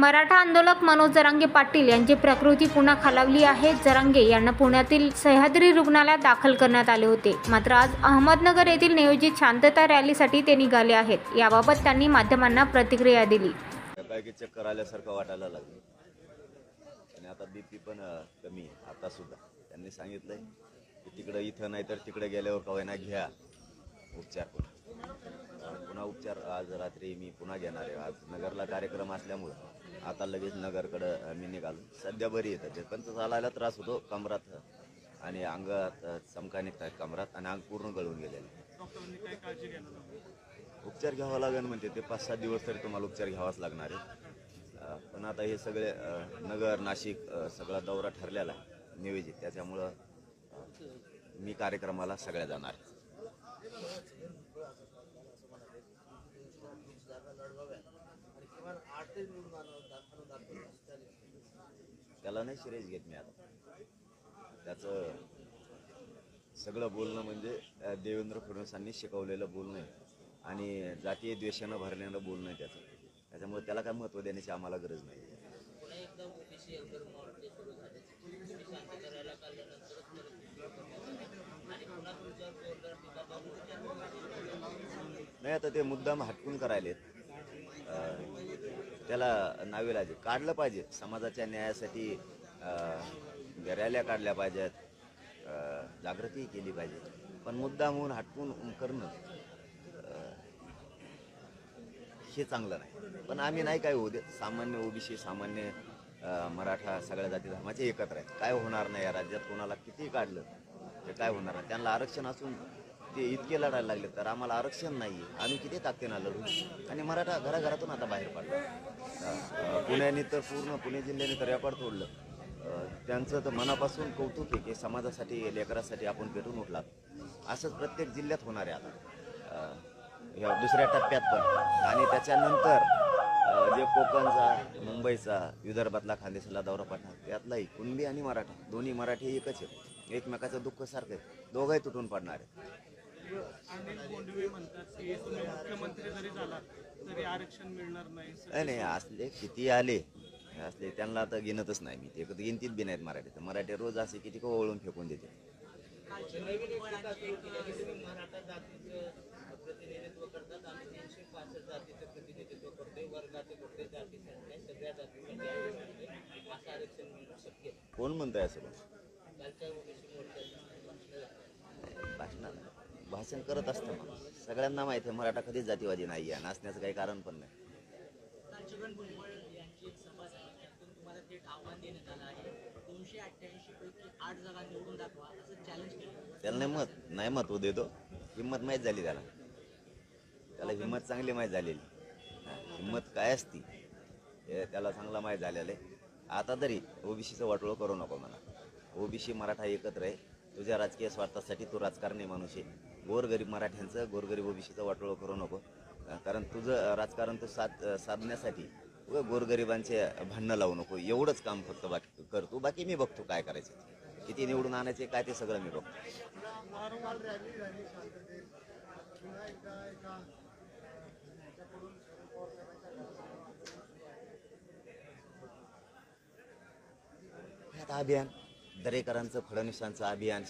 मराठा आंदोलक मनोज जरांगे पाटील यांची प्रकृती पुन्हा खालावली आहे. जरांगे यांना पुण्यातील सह्याद्री रुग्णालयात दाखल करण्यात आले होते. मात्र आज अहमदनगर येथील नियोजित शांतता रॅलीसाठी ते निघाले आहेत. याबाबत त्यांनी माध्यमांना प्रतिक्रिया दिली. चक्कर आल्यासारखं वाटायला लागलं. आणि आता बीपी पण कमी आहे. आता सुद्धा. त्यांनी सांगितलंय की तिकडे इथं नाही तर तिकडे गेल्यावर कवायना घ्या. उपचार करून पुन्हा उपचार आज रात्री मी पुन्हा घेणार आहे. आज नगरला कार्यक्रम असल्यामुळं आता लगेच नगरकडं मी निघालो. सध्या बरी येतं ते पण चालायला त्रास होतो कमरात आणि अंगात चमका निघतात कमरात आणि अंग पूर्ण गळून गेलेलं उपचार घ्यावा लागेल म्हणजे ते. पाच सात दिवस तरी तुम्हाला उपचार घ्यावाच लागणार आहे पण आता हे सगळे नगर नाशिक सगळा दौरा ठरलेला आहे नियोजित त्याच्यामुळं मी कार्यक्रमाला सगळ्या जाणार त्याला नाही सिरियस घेत मी आता. त्याचं सगळं बोलणं म्हणजे देवेंद्र फडणवीसांनी शिकवलेलं बोलणं आहे. आणि जातीय द्वेषानं भरलेलं बोलणं आहे त्याचं. त्याच्यामुळे त्याला काय महत्त्व देण्याची आम्हाला गरज नाही. नाही आता ते मुद्दाम हटकून करायलेत. त्याला नावेलाजे काढलं पाहिजे. समाजाच्या न्यायासाठी अ, रॅल्या काढल्या पाहिजेत. जागृती केली पाहिजे. पण मुद्दाम होऊन हटकून करणं हे चांगलं नाही. पण आम्ही नाही काय होऊ दे सामान्य ओबीसी सामान्य मराठा सगळ्या जाती धर्माचे एकत्र आहेत. काय होणार नाही या राज्यात? कोणाला किती काढलं? ते काय होणार नाही. त्यांना आरक्षण असून ते इतके लढायला लागले तर आम्हाला आरक्षण नाही आम्ही किती ताकदीनं लढू आणि मराठा घराघरातून आता बाहेर पडला. पुण्याने तर पूर्ण पुणे जिल्ह्याने तर रेकॉर्ड तोडलं. त्यांचं तर मनापासून कौतुक आहे की समाजासाठी लेकरासाठी आपण पेटून उठलात. असंच प्रत्येक जिल्ह्यात होणार आहे आता. ह्या या दुसऱ्या टप्प्यात पण. आणि त्याच्यानंतर जे कोकणचा मुंबईचा विदर्भातला खानदेशाला दौरा पडणार त्यातलाही कुणबी आणि मराठा दोन्ही मराठी एकच आहे. एकमेकाचं दुःख सारखं आहे. दोघंही तुटून पडणार आहे. अनिल म्हणतात की तुम्ही मुख्यमंत्री जरी तरी आरक्षण मिळणार नाही नाही नाही असले किती आले असले त्यांना आता गिनतच नाही मी. ते तर गिनतीत बी नाहीत मराठी तर मराठी रोज असे किती को ओळून फेकून देते. आहे. कोण म्हणताय असं? भाषणाला भाषण करत असतं मग सगळ्यांना माहिती आहे मराठा कधीच जातीवादी नाही आहे नाचण्याचं काही कारण पण नाही. त्याला नाही मत नाही महत्त्व देतो. हिंमत माहीत झाली त्याला. त्याला हिंमत चांगली माहीत झालेली. हा, हिंमत काय असती हे त्याला चांगला माहीत झालेलं आहे. आता तरी ओबीसीचं वाटोळं करू नको मला ओबीसी मराठा एकत्र आहे. तुझ्या राजकीय स्वार्थासाठी तू राजकारणी माणूस आहे. गोरगरीब मराठ्यांचं गोरगरीब ओबीसीचं वाटोळं करू नको. कारण तुझं राजकारण तू साध साधण्यासाठी गोरगरिबांचे भांडणं लावू नको. एवढंच काम फक्त बाकी करतो बाकी मी बघतो काय करायचं. किती निवडून आणायचे काय ते सगळं मी बघतो. आता अभियान. दरेकरांचं फडणवीसांचं अभियान